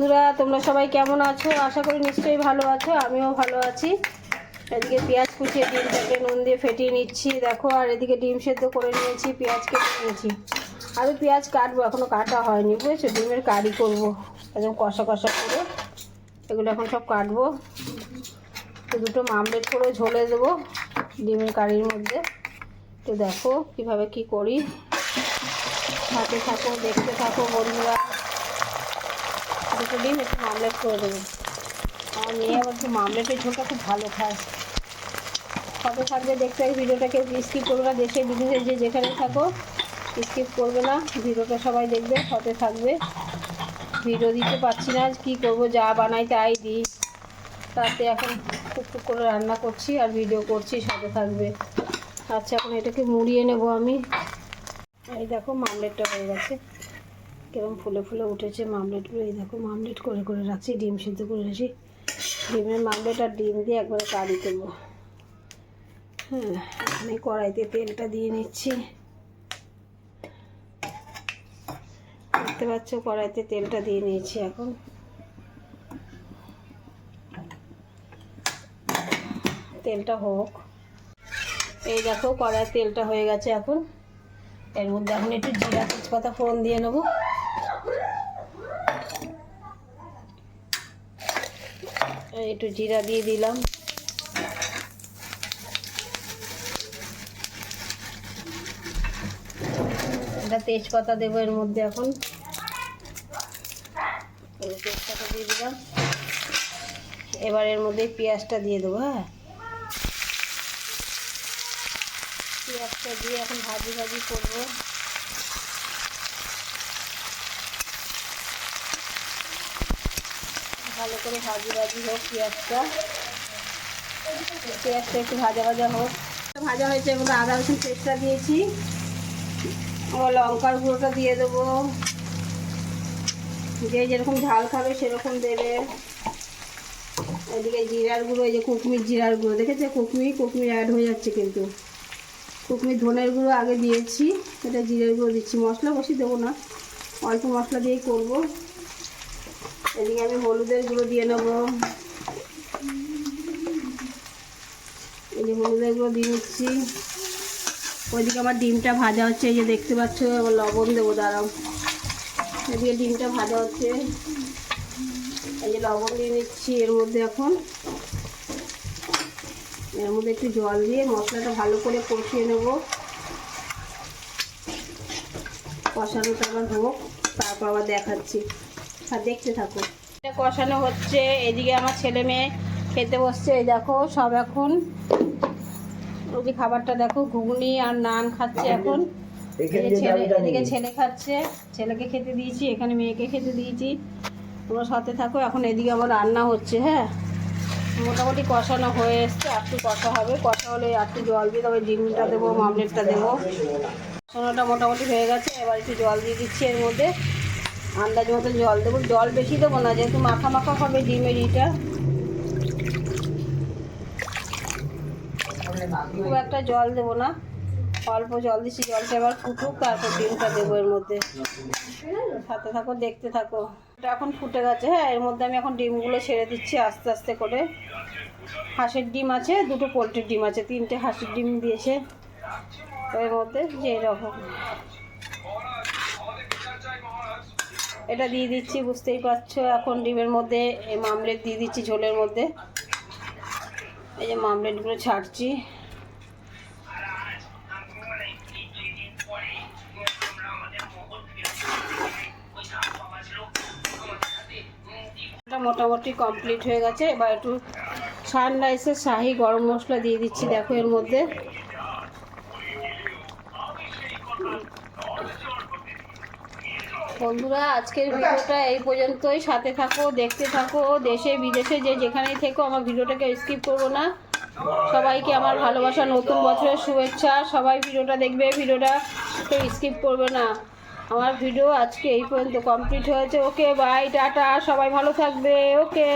বন্ধুরা, তোমরা সবাই কেমন আছো? আশা করি নিশ্চয়ই ভালো আছো, আমিও ভালো আছি। এদিকে পেঁয়াজ কুচিয়ে ডিমটাকে নুন দিয়ে ফেটিয়ে নিচ্ছি। দেখো, আর এদিকে ডিম সেদ্ধ করে নিয়েছি, পেঁয়াজ কেটে নিয়েছি। আমি পেঁয়াজ কাটবো এখনও কাটা হয়নি, বুঝেছ? ডিমের কারি করব, একদম কষা কষা করে। এগুলো এখন সব কাটবো। তো দুটো মামলেট করে ঝোলে দেবো ডিমের কারির মধ্যে। তো দেখো কীভাবে কি করি। হাতে থাকো, দেখতে থাকো বন্ধুরা। একটু মামলেট করে দেবো। আমার মেয়ে আবার একটু মামলেটের ঝোলটা খুব ভালো খায়। কবে থাকবে দেখতে হবে ভিডিওটাকে স্কিপ করবে না দেশে বিদেশে যে যেখানে থাকো স্কিপ করবে না। ভিডিওটা সবাই দেখবে, সাথে থাকবে। ভিডিও দিতে পারছি না কী করব, যা বানাই তাই দিই। তাতে এখন টুকটুক করে রান্না করছি আর ভিডিও করছি, সাথে থাকবে। আচ্ছা এখন এটাকে মুড়িয়ে নেব আমি। এই দেখো, মামলেটটা হয়ে গেছে। কেরম ফুলে ফুলে উঠেছে মামলেটগুলো এই দেখো, মামলেট করে করে রাখছি, ডিম সিদ্ধ করে রাখছি। ডিমের মামলেট আর ডিম দিয়ে একবারে কারি করব। হ্যাঁ আমি কড়াইতে তেলটা দিয়ে নিচ্ছি। দেখতে পাচ্ছ, কড়াইতে তেলটা দিয়ে নিয়েছি এখন। তেলটা হোক। এই দেখো কড়াই তেলটা হয়ে গেছে এখন। এর মধ্যে এখন একটু জিরা তেজপাতা ফোড়ন দিয়ে নেব। একটু জিরা দিয়ে দিলাম। এটা তেজপাতা দেবো এর মধ্যে এখন। তেজপাতা দিয়ে দিলাম। এবার এর মধ্যে পেঁয়াজটা দিয়ে দেবো হ্যাঁ? পেঁয়াজটা দিয়ে এখন ভাজি ভাজি করব। ভালো করে ভাজি ভাজি হোক পেঁয়াজটা। পেঁয়াজটা একটু ভাজা ভাজা হোক। ভাজা হয়েছে, এগুলো আদা, রসুন পেস্টটা দিয়েছি। আবার লঙ্কার গুঁড়োটা দিয়ে দেবো। যে যেরকম ঝাল খাবে সেরকম দেবে। এদিকে জিরার গুঁড়ো, এই যে কুকমির জিরার গুঁড়ো। দেখেছে? কুকমি কুকমি অ্যাড হয়ে যাচ্ছে কিন্তু। কুকমির ধনের গুঁড়ো আগে দিয়েছি। এটা জিরের গুঁড়ো দিচ্ছি। মশলা বসি দেবো না। অল্প মশলা দিয়েই করব। এদিকে আমি হলুদের গুঁড়ো দিয়ে নেব। এই যে হলুদের গুঁড়ো দিয়ে নিচ্ছি। ওইদিকে আমার ডিমটা ভাজা হচ্ছে, এই যে দেখতে পাচ্ছ লবণ দেবো, দাঁড়াও। এদিকে ডিমটা ভাজা হচ্ছে। এই যে লবণ দিয়ে নিচ্ছি, এর মধ্যে এখন এর মধ্যে একটু জল দিয়ে মশলাটা ভালো করে কষিয়ে নেব। কষানোটা আবার হোক, তারপর আবার দেখাচ্ছি। আর দেখতে থাকো এটা কষানো হচ্ছে এদিকে আমার ছেলে মেয়ে খেতে বসছে এই দেখো সব এখন। ওই খাবারটা দেখো ঘুগনি আর নান খাচ্ছে এখন। ছেলে এদিকে ছেলে খাচ্ছে ছেলেকে খেতে দিয়েছি এখানে মেয়েকে খেতে দিয়েছি। তোমরা সাথে থাকো এখন এদিকে আমার রান্না হচ্ছে হ্যাঁ। মোটামুটি কষানো হয়ে এসছে একটু কষা হবে? কষা হলে একটু জল দিয়ে তবে ডিমটা দেবো মামলেটটা দেবো। কষানোটা মোটামুটি হয়ে গেছে এবার একটু জল দিয়ে দিচ্ছি এর মধ্যে। আন্দাজ মতো জল দেবো। জল বেশি দেবো না, যেহেতু মাখা মাখা হবে ডিমের ইটা। খুব একটা জল দেবো না। অল্প জল দিচ্ছি, জলটা এবার ফুটুক, তারপর ডিমটা দেবো এর মধ্যে। সাথে থাকো, দেখতে থাকো। এটা এখন ফুটে গেছে হ্যাঁ এর মধ্যে আমি এখন ডিমগুলো ছেড়ে দিচ্ছি আস্তে আস্তে করে। হাঁসের ডিম আছে, দুটো পোলট্রির ডিম আছে, তিনটে হাঁসের ডিম দিয়েছে। এর মধ্যে যে এটা দিয়ে দিচ্ছি, বুঝতেই পারছ? এখন ডিমের মধ্যে, এই মামলেট দিয়ে দিচ্ছি ঝোলের মধ্যে। এই যে মামলেটগুলো ছাড়ছি। এটা মোটামুটি কমপ্লিট হয়ে গেছে। এবার একটু সানরাইসের শাহি গরম মশলা দিয়ে দিচ্ছি, দেখো এর মধ্যে। বন্ধুরা, আজকের ভিডিওটা এই পর্যন্তই। সাথে থাকো, দেখতে থাকো, দেশে, বিদেশে, যে যেখানেই থেকো, আমার ভিডিওটাকে স্কিপ করব না। সবাইকে আমার ভালোবাসা, নতুন বছরের শুভেচ্ছা। সবাই ভিডিওটা দেখবে, ভিডিওটা কেউ স্কিপ করবে না। আমার ভিডিও আজকে এই পর্যন্ত কমপ্লিট হয়েছে। Okay bye tata. সবাই ভালো থাকবে। ওকে।